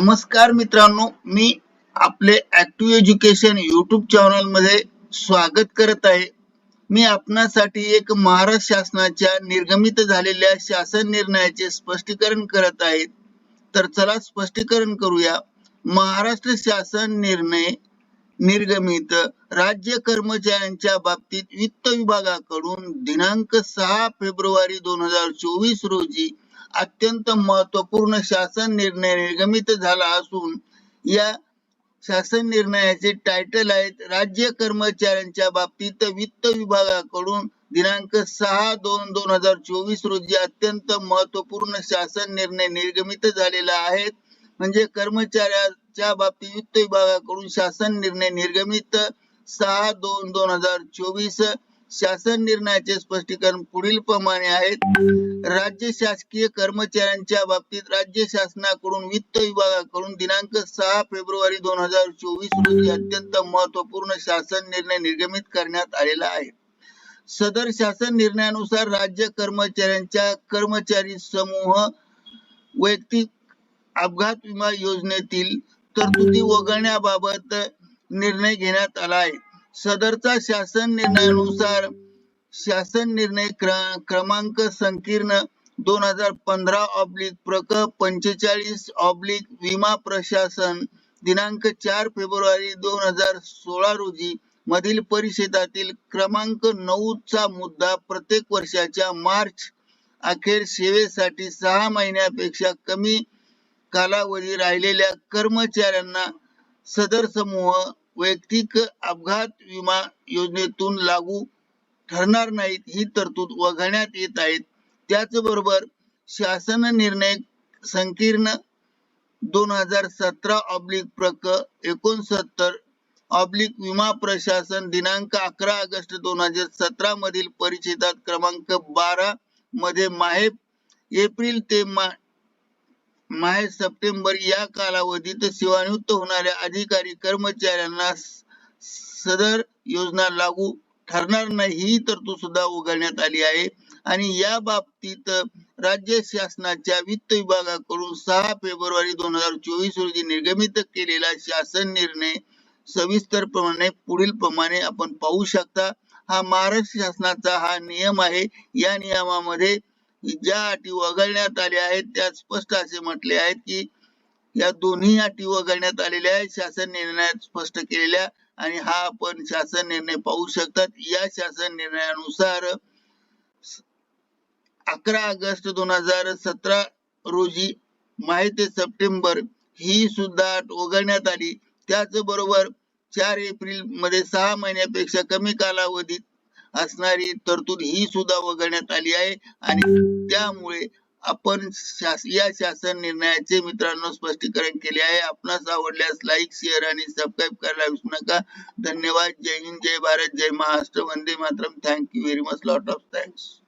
नमस्कार मित्रांनो मी आपले ऍक्टिव्ह एज्युकेशन युट्यूब चॅनलमध्ये स्वागत करत आहे. मी आपणासाठी एक महाराष्ट्र शासनाच्या निर्गमित झालेल्या शासन निर्णयाचे स्पष्टीकरण करत आहे. तर चला स्पष्टीकरण करूया. महाराष्ट्र शासन निर्णय निर्गमित राज्य कर्मचाऱ्यांच्या बाबतीत वित्त विभागाकडून दिनांक सहा फेब्रुवारी दोन हजार चोवीस रोजी अत्यंत महत्त्वपूर्ण शासन निर्णय निर्गमित झाला असून या शासन निर्णयाचे टायटल आहेत राज्य कर्मचाऱ्यांच्या बाबतीत वित्त विभागाकडून दिनांक सहा दोन दोन हजार चोवीस रोजी अत्यंत महत्त्वपूर्ण शासन निर्णय निर्गमित झालेला आहे. म्हणजे कर्मचाऱ्याच्या बाबतीत वित्त विभागाकडून शासन निर्णय निर्गमित सहा दोन दोन हजार चोवीस शासन निर्णयाचे स्पष्टीकरण पुढील प्रमाणे आहेत राज्य शासकीय कर्मचाऱ्यांच्या बाबतीत राज्य शासनाकडून वित्त विभागाकडून दिनांक सहा फेब्रुवारी दोन हजार चोवीस रोजी अत्यंत महत्त्वपूर्ण शासन निर्णय निर्गमित करण्यात आलेला आहे. सदर शासन निर्णयानुसार राज्य कर्मचाऱ्यांच्या कर्मचारी समूह वैयक्तिक अपघात विमा योजनेतील तरतुदी वगळण्याबाबत निर्णय घेण्यात आला आहे. सदरचा शासन निर्णयानुसार शासन निर्णय क्र- क्रमांक संकीर्ण दोन हजार पंधरा ऑब्लिक प्रक पंचेचाळीस ऑब्लिक विमा प्रशासन दिनांक चार फेब्रुवारी दोन हजार सोळा रोजी मधील परिषदातील क्रमांक नऊ चा मुद्दा प्रत्येक वर्षाच्या मार्च अखेर सेवेसाठी सहा महिन्यापेक्षा कमी कालावधी राहिलेल्या कर्मचाऱ्यांना सदर समूह वैयक्तिक अपघात विमा योजनेतून लागू ठरणार नाहीत ही तरतूद वगळण्यात येत आहेत. त्याचबरोबर शासन निर्णय संकीर्ण दोन हजार सतरा ऑब्लिक प्रक एकोणसत्तर ऑब्लिक विमा प्रशासन दिनांक अकरा ऑगस्ट दोन हजार सतरा मधील परिच्छेदात क्रमांक बारा मध्ये माहे एप्रिल ते मा माहे सप्टेंबर या कालावधीत सेवानिवृत्त होणाऱ्या अधिकारी कर्मचाऱ्यांना सदर योजना लागू ठरणार नाही ही तरतूद सुद्धा उघडण्यात आली आहे. आणि या बाबतीत राज्य शासनाच्या वित्त विभागाकडून सहा फेब्रुवारी दोन हजार चोवीस रोजी निर्गमित केलेला शासन निर्णय सविस्तर प्रमाणे पुढील प्रमाणे आपण पाहू शकता. हा महाराष्ट्र शासनाचा हा नियम आहे. या नियमामध्ये ज्या अटी वगळण्यात आल्या आहेत त्या स्पष्ट असे म्हटले आहेत की या दोन्ही अटी वगळण्यात आलेल्या आहेत शासन निर्णयात स्पष्ट केलेल्या आणि हा आपण शासन निर्णय पाहू शकतात. या शासन निर्णयानुसार अकरा ऑगस्ट दोन हजार सतरा रोजी माहे ते सप्टेंबर ही सुद्धा अट वगळण्यात आली. त्याचबरोबर चार एप्रिलमध्ये सहा महिन्यापेक्षा कमी कालावधीत असणारी तरतूद ही सुद्धा वगळण्यात आली आहे. आणि त्यामुळे आपण शास या शासन निर्णयाचे मित्रांनो स्पष्टीकरण केले आहे. आपणास आवडल्यास लाईक शेअर आणि सबस्क्राईब करायला विसरू नका. धन्यवाद. जय हिंद जय भारत जय महाराष्ट्र. वंदे Mataram. Thank you very much lot of thanks